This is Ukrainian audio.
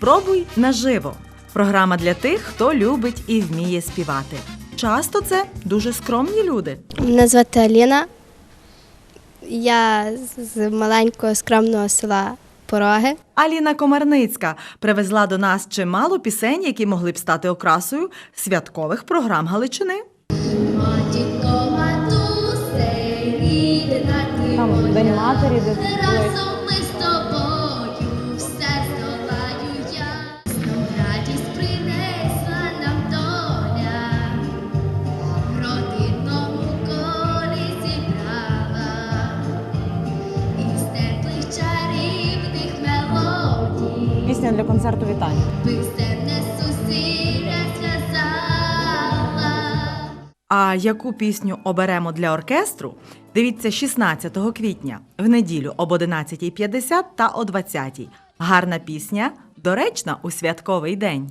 Спробуй наживо. Програма для тих, хто любить і вміє співати. Часто це дуже скромні люди. Мене звати Аліна. Я з маленького скромного села Пороги. Аліна Комарницька привезла до нас чимало пісень, які могли б стати окрасою святкових програм Галичини. Там День матері, де Пісня для концерту вітання. А яку пісню оберемо для оркестру? Дивіться 16 квітня в неділю об 11.50 та о 20.00. Гарна пісня, доречна у святковий день.